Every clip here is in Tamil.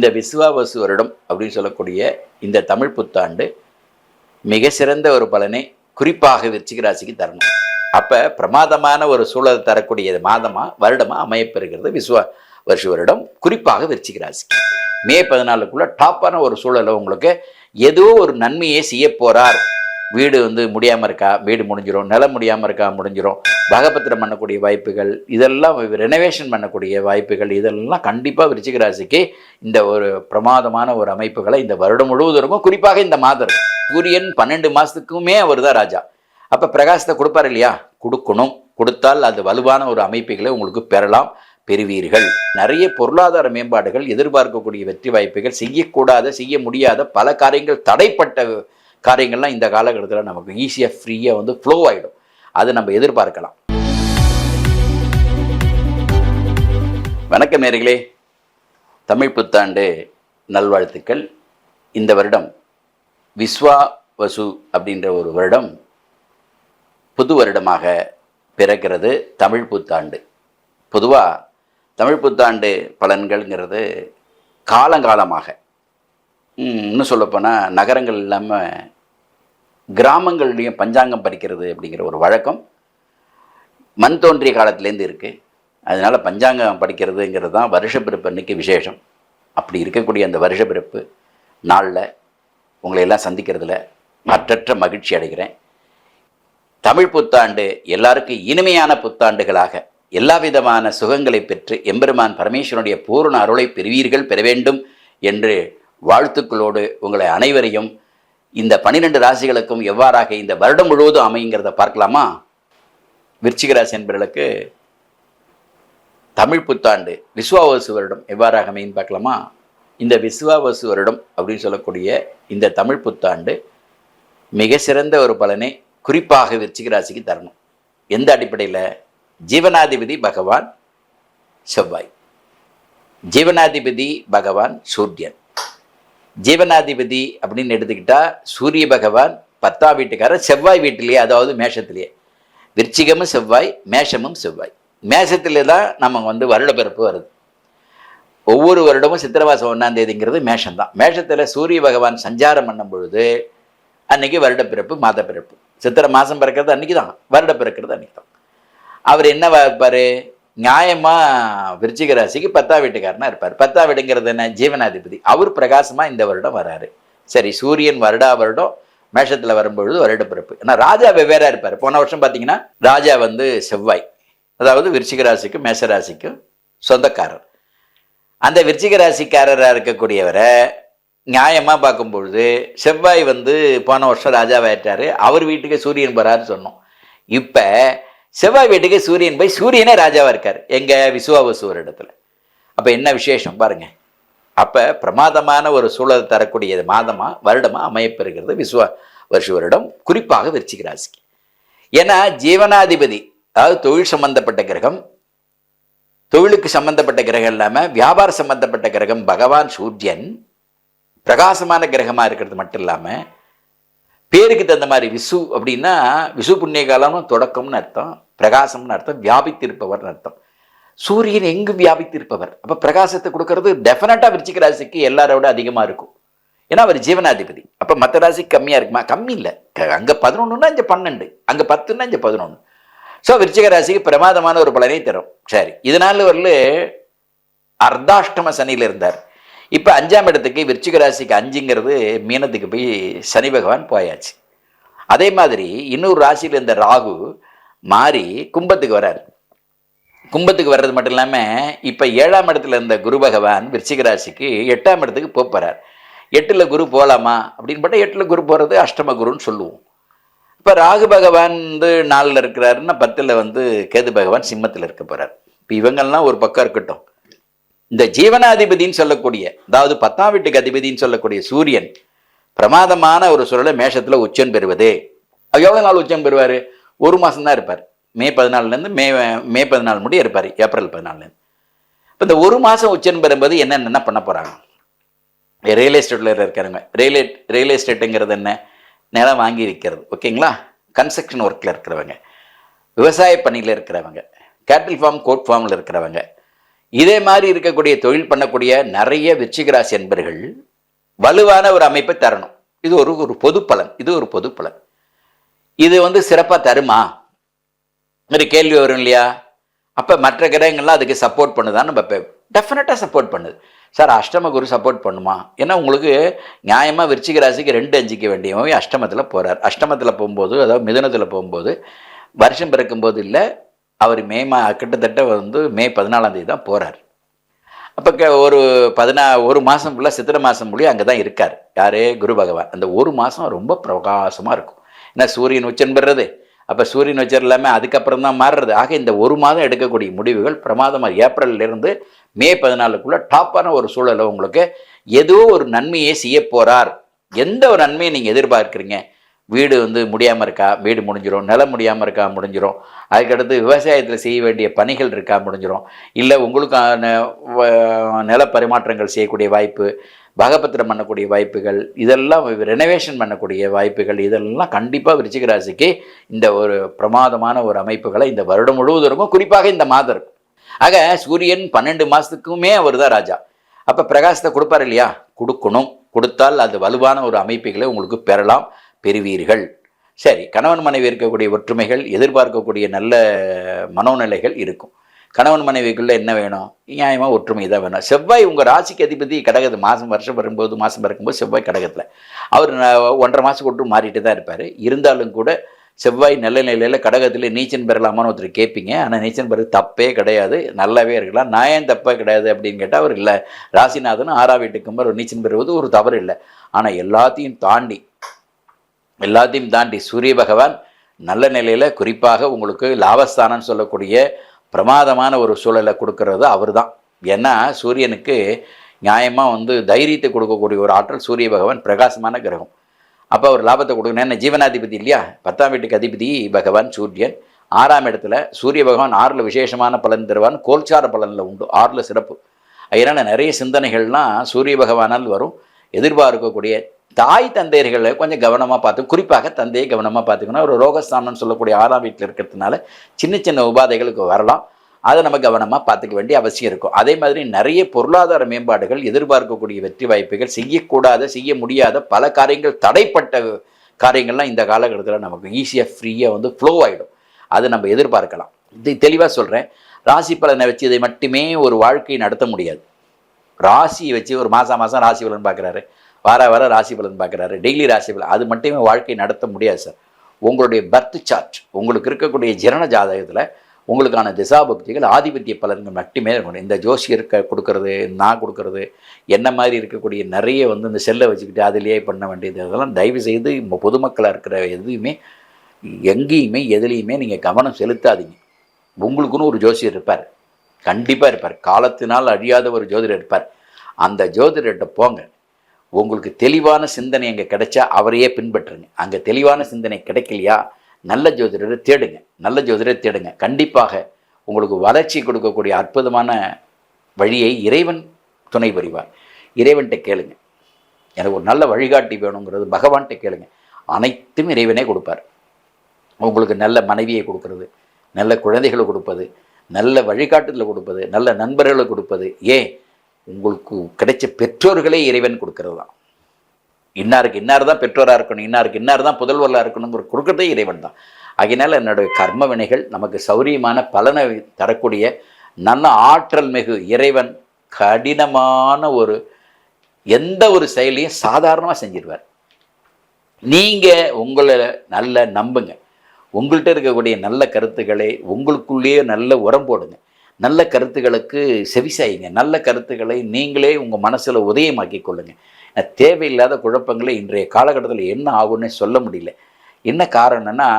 இந்த விசுவாவசு வருடம் அப்படின்னு சொல்லக்கூடிய இந்த தமிழ் புத்தாண்டு மிக சிறந்த ஒரு பலனை குறிப்பாக விருச்சிக ராசிக்கு தரணும். அப்போ பிரமாதமான ஒரு சூழல் தரக்கூடிய மாதமாக வருடமாக அமையப்பெறுகிறது விசுவா வருஷ வருடம் குறிப்பாக விருச்சிக மே பதினாலுக்குள்ள டாப்பான ஒரு சூழலை உங்களுக்கு ஏதோ ஒரு நன்மையை செய்ய போறார். வீடு வந்து முடியாமல் இருக்கா? வீடு முடிஞ்சிடும் நிலம் முடியாமல் இருக்கா? முடிஞ்சிடும் பாகபத்திரம் பண்ணக்கூடிய வாய்ப்புகள் இதெல்லாம் ரெனோவேஷன் பண்ணக்கூடிய வாய்ப்புகள் இதெல்லாம் கண்டிப்பாக விருச்சிக ராசிக்கு இந்த ஒரு பிரமாதமான ஒரு அமைப்புகளை இந்த வருடம் முழுவதும் இருக்கும் குறிப்பாக இந்த மாதம். சூரியன் பன்னெண்டு மாதத்துக்குமே அவர் தான் ராஜா. அப்போ பிரகாசத்தை கொடுப்பார் இல்லையா? கொடுக்கணும். கொடுத்தால் அது வலுவான ஒரு அமைப்புகளை உங்களுக்கு பெறலாம். பெறுவீர்கள். நிறைய பொருளாதார மேம்பாடுகள் எதிர்பார்க்கக்கூடிய வெற்றி வாய்ப்புகள் செய்யக்கூடாத செய்ய முடியாத பல காரியங்கள் தடைப்பட்ட காரியங்கள்லாம் இந்த காலகட்டத்தில் நமக்கு ஈஸியாக ஃப்ரீயாக வந்து ஃப்ளோ ஆகிடும் அது நம்ம எதிர்பார்க்கலாம். வணக்கம் நேர்களே. தமிழ் புத்தாண்டு நல்வாழ்த்துக்கள். இந்த வருடம் விஸ்வா வசு அப்படின்ற ஒரு வருடம் புது வருடமாக பிறக்கிறது தமிழ் புத்தாண்டு. பொதுவாக தமிழ் புத்தாண்டு பலன்கள்ங்கிறது காலங்காலமாக. இன்னும் சொல்லப்போனால் நகரங்கள் இல்லாமல் கிராமங்கள்லேயும் பஞ்சாங்கம் படிக்கிறது அப்படிங்கிற ஒரு வழக்கம் மண் தோன்றிய காலத்துலேருந்து இருக்குது அதனால் பஞ்சாங்கம் படிக்கிறதுங்கிறது தான் வருஷப்பிறப்பு அன்னைக்கு விசேஷம். அப்படி இருக்கக்கூடிய அந்த வருஷப்பிறப்பு நாளில் உங்களை எல்லாம் சந்திக்கிறதுல மற்றற்ற மகிழ்ச்சி அடைகிறேன். தமிழ் புத்தாண்டு எல்லாருக்கும் இனிமையான புத்தாண்டுகளாக எல்லா விதமான சுகங்களை பெற்று எம்பெருமான் பரமேஸ்வரனுடைய பூரண அருளை பெறுவீர்கள் பெற வேண்டும் என்று வாழ்த்துக்களோடு உங்களை அனைவரையும் இந்த பனிரெண்டு ராசிகளுக்கும் எவ்வாறாக இந்த வருடம் முழுவதும் அமைங்கிறத பார்க்கலாமா? விருச்சிகராசி என்பர்களுக்கு தமிழ் புத்தாண்டு விஸ்வாவசு வருடம் எவ்வாறாக அமையும் பார்க்கலாமா? இந்த விஸ்வாவசு வருடம் அப்படின்னு சொல்லக்கூடிய இந்த தமிழ் புத்தாண்டு மிக சிறந்த ஒரு பலனை குறிப்பாக விருச்சிகராசிக்கு தரணும். எந்த அடிப்படையில்? ஜீவனாதிபதி பகவான் செவ்வாய். ஜீவனாதிபதி பகவான் சூரியன். ஜீவனாதிபதி அப்படின்னு எடுத்துக்கிட்டா சூரிய பகவான் பத்தாம் வீட்டுக்காரர் செவ்வாய் வீட்டிலேயே அதாவது மேஷத்திலேயே. விருச்சிகமும் செவ்வாய் மேஷமும் செவ்வாய். மேஷத்திலே தான் நம்ம வந்து வருடப்பிறப்பு வருது. ஒவ்வொரு வருடமும் சித்திரவாசம் ஒன்றாம் தேதிங்கிறது மேஷம்தான். மேஷத்தில் சூரிய பகவான் சஞ்சாரம் பண்ணும் பொழுது அன்னைக்கு வருடப்பிறப்பு மாதப்பிறப்பு. சித்திரை மாதம் பிறக்கிறது அன்னைக்கு தான் வருட பிறக்கிறது அன்னைக்கு தான் அவர் என்ன வைப்பார் நியாயமாக விருச்சிக ராசிக்கு பத்தாம் வீட்டுக்காரனா இருப்பார். பத்தாம் வீடுங்கிறது என்ன? ஜீவனாதிபதி. அவர் பிரகாசமாக இந்த வருடம் வராரு. சரி சூரியன் வருடா வருடம் மேஷத்தில் வரும்பொழுது வருட பிறப்பு. ஏன்னா ராஜா வெவ்வேறா இருப்பார். போன வருஷம் பார்த்தீங்கன்னா ராஜா வந்து செவ்வாய். அதாவது விருச்சிக ராசிக்கும் மேஷ ராசிக்கும் சொந்தக்காரர். அந்த விருச்சிக ராசிக்காரராக இருக்கக்கூடியவரை நியாயமாக பார்க்கும்பொழுது செவ்வாய் வந்து போன வருஷம் ராஜாவாயிட்டாரு. அவர் வீட்டுக்கு சூரியன் போறாருன்னு சொன்னோம். இப்போ செவ்வாய் வீட்டுக்கு சூரியன் போய் சூரியனே ராஜாவாக இருக்கார். எங்கள் விசுவாவசு ஒரு இடத்துல. அப்போ என்ன விசேஷம் பாருங்க. அப்போ பிரமாதமான ஒரு சூழல் தரக்கூடிய மாதமாக வருடமாக அமையப்பெறுகிறது விசுவா வருஷ வருடம் குறிப்பாக விருச்சிக ராசிக்கு. ஏன்னா ஜீவனாதிபதி அதாவது தொழில் சம்பந்தப்பட்ட கிரகம் தொழிலுக்கு சம்பந்தப்பட்ட கிரகம் இல்லாமல் வியாபார சம்பந்தப்பட்ட கிரகம் பகவான் சூரியன் பிரகாசமான கிரகமாக இருக்கிறது மட்டும் இல்லாமல் பேருக்கு தகுந்த மாதிரி விசு அப்படின்னா விசு புண்ணிய காலம்னு தொடக்கம்னு அர்த்தம் பிரகாசம்னு அர்த்தம் வியாபித்திருப்பவர்னு அர்த்தம். சூரியன் எங்கு வியாபித்திருப்பவர்? அப்போ பிரகாசத்தை கொடுக்கறது டெஃபினட்டாக விருச்சிக ராசிக்கு எல்லாரோட அதிகமாக இருக்கும். ஏன்னா அவர் ஜீவனாதிபதி. அப்போ மற்ற ராசிக்கு கம்மியாக இருக்குமா? கம்மி இல்லை. அங்கே பதினொன்றுனா இங்கே பன்னெண்டு. அங்கே பத்துன்னா இங்கே பதினொன்று ஸோ விருச்சிக ராசிக்கு பிரமாதமான ஒரு பலனை தரும். சரி இதனால வரல அர்த்தாஷ்டம சனியில் இருந்தார். இப்போ அஞ்சாம் இடத்துக்கு விருச்சிக ராசிக்கு அஞ்சுங்கிறது மீனத்துக்கு போய் சனி பகவான் போயாச்சு. அதே மாதிரி இன்னொரு ராசியில் இருந்த ராகு மாறி கும்பத்துக்கு வரார். கும்பத்துக்கு வர்றது மட்டும் இல்லாமல் இப்போ ஏழாம் இடத்துல இருந்த குரு பகவான் விருச்சிக ராசிக்கு எட்டாம் இடத்துக்கு போகிறார் எட்டில் குரு போகலாமா அப்படின்னு பார்த்தா எட்டில் குரு போகிறது அஷ்டம குருன்னு சொல்லுவோம். இப்போ ராகு பகவான் வந்து நாலில் இருக்கிறாருன்னா பத்தில் வந்து கேது பகவான் சிம்மத்தில் இருக்க போகிறார் இப்போ இவங்கெல்லாம் ஒரு பக்கம் இருக்கட்டும். இந்த ஜீவனாதிபதின்னு சொல்லக்கூடிய அதாவது பத்தாம் வீட்டுக்கு அதிபதின்னு சொல்லக்கூடிய சூரியன் பிரமாதமான ஒரு சூழலை மேஷத்தில் உச்சம் பெறுவது. எவ்வளோ நாள் உச்சம் பெறுவார்? ஒரு மாதம் தான் இருப்பார். மே பதினாலுலேருந்து மே மே பதினாலு முடிய இருப்பார். ஏப்ரல் பதினாலுலேருந்து. இப்போ இந்த ஒரு மாதம் உச்சம் பெறும்போது என்னென்ன பண்ண போகிறாங்க ரியல் எஸ்டேட்டில் இருக்கிறவங்க. ரியல் ரியல் எஸ்டேட்டுங்கிறது என்ன? நிலம் வாங்கி விற்கிறது. ஓகேங்களா? கன்ஸ்ட்ரக்ஷன் ஒர்க்கில் இருக்கிறவங்க. விவசாய பணியில் இருக்கிறவங்க. கேட்டில் ஃபார்ம் கோட் ஃபார்மில் இருக்கிறவங்க. இதே மாதிரி இருக்கக்கூடிய தொழில் பண்ணக்கூடிய நிறைய விருச்சிகராசி என்பர்கள் வலுவான ஒரு அமைப்பை தரணும். இது ஒரு ஒரு பொது பலன் இது ஒரு பொது பலன் இது வந்து சிறப்பாக தருமா? ஒரு கேள்வி வரும் இல்லையா? அப்போ மற்ற கிரகங்கள்லாம் அதுக்கு சப்போர்ட் பண்ணுதான் நம்ம டெஃபினட்டாக சப்போர்ட் பண்ணுது. சார் அஷ்டம குரு சப்போர்ட் பண்ணுமா? ஏன்னா உங்களுக்கு நியாயமாக விருச்சிக ராசிக்கு ரெண்டு அஞ்சிக்க வேண்டியவன் அஷ்டமத்தில் போகிறார் அஷ்டமத்தில் போகும்போது அதாவது மிதனத்தில் போகும்போது வருஷம் பிறக்கும்போது இல்லை அவர் மே மா கிட்டத்தட்ட வந்து மே பதினாலாம் தேதி தான் போகிறார் அப்போ க ஒரு பதினா ஒரு மாதம் ஃபுல்லாக சித்திரை மாதம் முடியும் அங்கே தான் இருக்கார். யாரே? குரு பகவான். அந்த ஒரு மாதம் ரொம்ப பிரகாசமாக இருக்கும். ஏன்னா சூரியன் உச்சன் பெறுறது? அப்போ சூரியன் உச்சர் இல்லாமல் அதுக்கப்புறம் தான் மாறுறது. ஆக இந்த ஒரு மாதம் எடுக்கக்கூடிய முடிவுகள் பிரமாதமாக ஏப்ரல்லேருந்து மே பதினாலுக்குள்ளே டாப்பான ஒரு சூழலை உங்களுக்கு ஏதோ ஒரு நன்மையை செய்ய போகிறார் எந்த ஒரு நன்மையை நீங்கள் எதிர்பார்க்குறீங்க? வீடு வந்து முடியாமல் இருக்கா? வீடு முடிஞ்சிடும் நிலம் முடியாமல் இருக்கா? முடிஞ்சிடும் அதுக்கடுத்து விவசாயத்தில் செய்ய வேண்டிய பணிகள் இருக்கா? முடிஞ்சிடும் இல்லை உங்களுக்கான வ- நில பரிமாற்றங்கள் செய்யக்கூடிய வாய்ப்பு பாகபத்திரம் பண்ணக்கூடிய வாய்ப்புகள் இதெல்லாம் ரெனோவேஷன் பண்ணக்கூடிய வாய்ப்புகள் இதெல்லாம் கண்டிப்பாக விருச்சிக ராசிக்கு இந்த ஒரு பிரமாதமான ஒரு அமைப்புகளை இந்த வருடம் முழுவதும் இருக்கும். குறிப்பாக இந்த மாதம் இருக்கும். ஆக சூரியன் பன்னெண்டு மாதத்துக்குமே அவர் தான் ராஜா. அப்போ பிரகாசத்தை கொடுப்பார் இல்லையா? கொடுக்கணும். கொடுத்தால் அது வலுவான ஒரு அமைப்புகளை உங்களுக்கு பெறலாம். பெறுவீர்கள். சரி கணவன் மனைவி இருக்கக்கூடிய ஒற்றுமைகள் எதிர்பார்க்கக்கூடிய நல்ல மனோநிலைகள் இருக்கும். கணவன் மனைவிக்குள்ளே என்ன வேணும்? நியாயமாக ஒற்றுமை தான் வேணும். செவ்வாய் உங்கள் ராசிக்கு அதிபதி கடகது. மாதம் வருஷம் வரும்போது மாதம் பிறக்கும்போது செவ்வாய் கடகத்தில். அவர் ஒன்றரை மாதம் கொண்டு மாறிட்டு தான் இருப்பார். இருந்தாலும் கூட செவ்வாய் நல்ல நிலையில் கடகத்தில் நீச்சல் பெறலாமான்னு ஒருத்தர் கேட்பீங்க. ஆனால் நீச்சல் பெற தப்பே கிடையாது. நல்லாவே இருக்கலாம். நான் ஏன் தப்பே கிடையாது அப்படின்னு கேட்டால் அவர் இல்லை. ராசிநாதன் ஆறாம் வீட்டுக்கு ஒரு நீச்சல் பெறுவது ஒரு தவறு இல்லை. ஆனால் எல்லாத்தையும் தாண்டி எல்லாத்தையும் தாண்டி சூரிய பகவான் நல்ல நிலையில் குறிப்பாக உங்களுக்கு லாபஸ்தானம்னு சொல்லக்கூடிய பிரமாதமான ஒரு சூழலை கொடுக்கறது அவர் தான் ஏன்னா சூரியனுக்கு நியாயமாக வந்து தைரியத்தை கொடுக்கக்கூடிய ஒரு ஆற்றல் சூரிய பகவான் பிரகாசமான கிரகம். அப்போ அவர் லாபத்தை கொடுக்கணும். என்ன ஜீவனாதிபதி இல்லையா? பத்தாம் வீட்டுக்கு அதிபதி பகவான் சூரியன். ஆறாம் இடத்துல சூரிய பகவான் ஆறில் விசேஷமான பலன் தருவான். கோல்சார பலனில் உண்டு. ஆறில் சிறப்பு. அதனால் நிறைய சிந்தனைகள்லாம் சூரிய பகவானால் வரும். எதிர்பார்க்கக்கூடிய தாய் தந்தையர்களை கொஞ்சம் கவனமாக பார்த்து குறிப்பாக தந்தையை கவனமாக பார்த்துக்கணும். ஒரு ரோகஸ்தானம்னு சொல்லக்கூடிய ஆறாம் வீட்டில் இருக்கிறதுனால சின்ன சின்ன உபாதைகளுக்கு வரலாம். அதை நம்ம கவனமாக பார்த்துக்க வேண்டிய அவசியம் இருக்கும். அதே மாதிரி நிறைய பொருளாதார மேம்பாடுகள் எதிர்பார்க்கக்கூடிய வெற்றி வாய்ப்புகள் செய்யக்கூடாத செய்ய முடியாத பல காரியங்கள் தடைப்பட்ட காரியங்கள்லாம் இந்த காலகட்டத்தில் நமக்கு ஈஸியாக ஃப்ரீயாக வந்து ஃப்ளோ ஆகிடும் அதை நம்ம எதிர்பார்க்கலாம். இது தெளிவாக சொல்கிறேன் ராசி பலனை வச்சு இதை மட்டுமே ஒரு வாழ்க்கையை நடத்த முடியாது. ராசியை வச்சு ஒரு மாதம் மாதம் ராசி பலன் பார்க்குறாரு. வார வார ராசி பலன் பார்க்குறாரு. டெய்லி ராசி பலன். அது மட்டுமே வாழ்க்கை நடத்த முடியாது சார் உங்களுடைய பர்த் சார்ட் உங்களுக்கு இருக்கக்கூடிய ஜனன ஜாதகத்தில் உங்களுக்கான திசாபக்திகள் ஆதிபத்திய பலன்கள் மட்டுமே இருக்கணும். இந்த ஜோசியருக்கு கொடுக்கறது நான் கொடுக்கறது என்ன மாதிரி இருக்கக்கூடிய நிறைய வந்து இந்த செல்லை வச்சுக்கிட்டு அதிலேயே பண்ண வேண்டியது. அதெல்லாம் தயவு செய்து பொதுமக்களாக இருக்கிற எதுவுமே எங்கேயுமே எதுலேயுமே நீங்கள் கவனம் செலுத்தாதீங்க. உங்களுக்குன்னு ஒரு ஜோசியர் இருப்பார். கண்டிப்பாக இருப்பார். காலத்தினால் அழியாத ஒரு ஜோதிடர் இருப்பார். அந்த ஜோதிடர்கிட்ட போங்க. உங்களுக்கு தெளிவான சிந்தனை அங்கே கிடைச்சா அவரையே பின்பற்றுங்க. அங்கே தெளிவான சிந்தனை கிடைக்கலையா? நல்ல ஜோதிடரை தேடுங்க. நல்ல ஜோதிடரை தேடுங்க. கண்டிப்பாக உங்களுக்கு வளர்ச்சி கொடுக்கக்கூடிய அற்புதமான வழியை இறைவன் துணை புரிவார். இறைவன்கிட்ட கேளுங்க. எனக்கு ஒரு நல்ல வழிகாட்டி வேணுங்கிறது பகவான்கிட்ட கேளுங்க. அனைத்தும் இறைவனே கொடுப்பார். உங்களுக்கு நல்ல மனைவியை கொடுக்கறது நல்ல குழந்தைகளை கொடுப்பது நல்ல வழிகாட்டுதலை கொடுப்பது நல்ல நண்பர்களை கொடுப்பது. ஏன்? உங்களுக்கு கிடைச்ச பெற்றோர்களே இறைவன் கொடுக்கறது தான் இன்னாருக்கு இன்னார் தான் பெற்றோராக இருக்கணும் இன்னாருக்கு இன்னார் தான் புதல்வராக இருக்கணுங்கிற கொடுக்கறதே இறைவன் தான் அதனால் என்னுடைய கர்ம வினைகள் நமக்கு சௌரியமான பலனை தரக்கூடிய நல்ல ஆற்றல் மிகு இறைவன் கடினமான ஒரு எந்த ஒரு செயலையும் சாதாரணமாக செஞ்சிருவார். நீங்கள் உங்களை நல்ல நம்புங்க. உங்கள்கிட்ட இருக்கக்கூடிய நல்ல கருத்துக்களை உங்களுக்குள்ளேயே நல்ல உரம் போடுங்க. நல்ல கருத்துக்களுக்கு செவிசாயிங்க. நல்ல கருத்துக்களை நீங்களே உங்கள் மனசில் உதயமாக்கி கொள்ளுங்க. தேவையில்லாத குழப்பங்களை இன்றைய காலகட்டத்தில் என்ன ஆகும்னு சொல்ல முடியல. என்ன காரணம்னா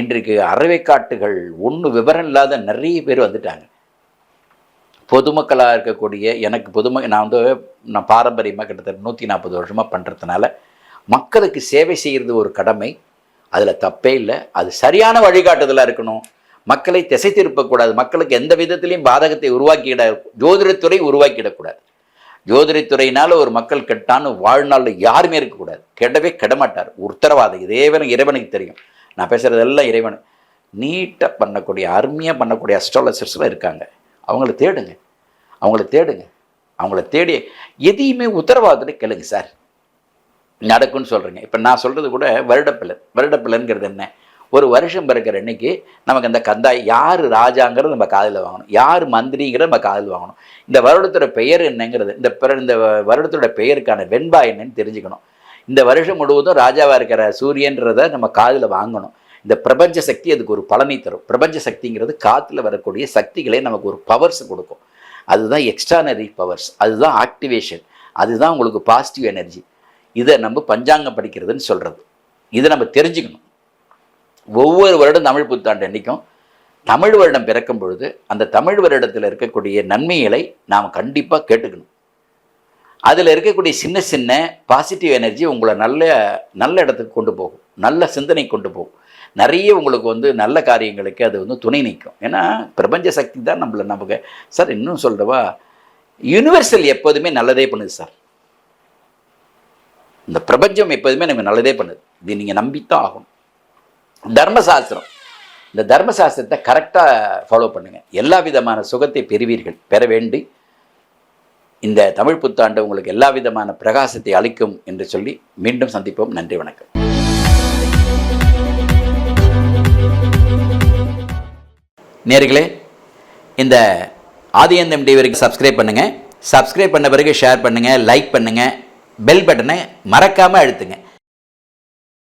இன்றைக்கு அறவைக்காட்டுகள் ஒன்று விவரம் இல்லாத நிறைய பேர் வந்துட்டாங்க. பொதுமக்களாக இருக்கக்கூடிய எனக்கு பொதும நான் வந்து நான் பாரம்பரியமாக கிட்டத்தட்ட நூற்றி நாற்பது வருஷமாக பண்ணுறதுனால மக்களுக்கு சேவை செய்கிறது ஒரு கடமை. அதில் தப்பே இல்லை. அது சரியான வழிகாட்டுதலாக இருக்கணும். மக்களை திசை திருப்பக்கூடாது மக்களுக்கு எந்த விதத்திலையும் பாதகத்தை உருவாக்கிட ஜோதிடத்துறை உருவாக்கிடக்கூடாது. ஜோதிடத்துறையினால ஒரு மக்கள் கெட்டான்னு வாழ்நாளில் யாருமே இருக்கக்கூடாது. கெடவே கெடமாட்டார். உத்தரவாதம். இறைவன் இறைவனுக்கு தெரியும். நான் பேசுகிறதெல்லாம் இறைவன். நீட்டாக பண்ணக்கூடிய அருமையாக பண்ணக்கூடிய அஸ்ட்ராலஜர்ஸ்லாம் இருக்காங்க. அவங்கள தேடுங்க. அவங்கள தேடுங்க. அவங்கள தேடி எதையுமே உத்தரவாதத்தை கேளுங்க சார். நடக்கும்னு சொல்கிறேங்க இப்போ நான் சொல்கிறது கூட வருடப்பிலன் வருடப்பிலன்கிறது என்ன? ஒரு வருஷம் பிறக்கிற அன்னைக்கு நமக்கு அந்த கந்தாய் யார் ராஜாங்கிறது நம்ம காதில் வாங்கணும். யார் மந்திரிங்கிறத நம்ம காதில் வாங்கணும். இந்த வருடத்தோட பெயர் என்னங்கிறது இந்த பிற இந்த வருடத்தோட பெயருக்கான வெண்பா என்னன்னு தெரிஞ்சுக்கணும். இந்த வருஷம் முழுவதும் ராஜாவாக இருக்கிற சூரியன்றதை நம்ம காதில் வாங்கணும். இந்த பிரபஞ்ச சக்தி அதுக்கு ஒரு பலனை தரும். பிரபஞ்ச சக்திங்கிறது காற்றுல வரக்கூடிய சக்திகளே நமக்கு ஒரு பவர்ஸ் கொடுக்கும். அதுதான் எக்ஸ்ட்ரானரி பவர்ஸ் அதுதான் ஆக்டிவேஷன் அதுதான் உங்களுக்கு பாசிட்டிவ் எனர்ஜி இதை நம்ம பஞ்சாங்கம் படிக்கிறதுன்னு சொல்கிறது இதை நம்ம தெரிஞ்சுக்கணும். ஒவ்வொரு வருடம் தமிழ் புத்தாண்டு அன்றைக்கும் தமிழ் வருடம் பிறக்கும் பொழுது அந்த தமிழ் வருடத்தில் இருக்கக்கூடிய நன்மைகளை நாம் கண்டிப்பாக கேட்டுக்கணும். அதில் இருக்கக்கூடிய சின்ன சின்ன பாசிட்டிவ் எனர்ஜி உங்களை நல்ல நல்ல இடத்துக்கு கொண்டு போகும். நல்ல சிந்தனை கொண்டு போகும். நிறைய உங்களுக்கு வந்து நல்ல காரியங்களுக்கு அது வந்து துணை நிற்கும். ஏன்னா பிரபஞ்ச சக்தி தான் நம்மளை நமக்கு. சார் இன்னும் சொல்கிறவா யுனிவர்சல் எப்போதுமே நல்லதே பண்ணுது சார். இந்த பிரபஞ்சம் எப்போதுமே நமக்கு நல்லதே பண்ணுது. இது நீங்கள் நம்பித்தான் ஆகணும். தர்மசாஸ்திரம். இந்த தர்மசாஸ்திரத்தை கரெக்டாக ஃபாலோ பண்ணுங்கள் எல்லா விதமான சுகத்தை பெறுவீர்கள். பெற வேண்டி இந்த தமிழ் புத்தாண்டு உங்களுக்கு எல்லா விதமான பிரகாசத்தை அளிக்கும் என்று சொல்லி மீண்டும் சந்திப்போம். நன்றி வணக்கம். நேர்களே இந்த ஆதியந்தம் டிவி வரைக்கும் சப்ஸ்கிரைப் பண்ணுங்கள் சப்ஸ்கிரைப் பண்ண பிறகு ஷேர் பண்ணுங்கள் லைக் பண்ணுங்கள் பெல் பட்டனை மறக்காமல் அழுத்துங்க.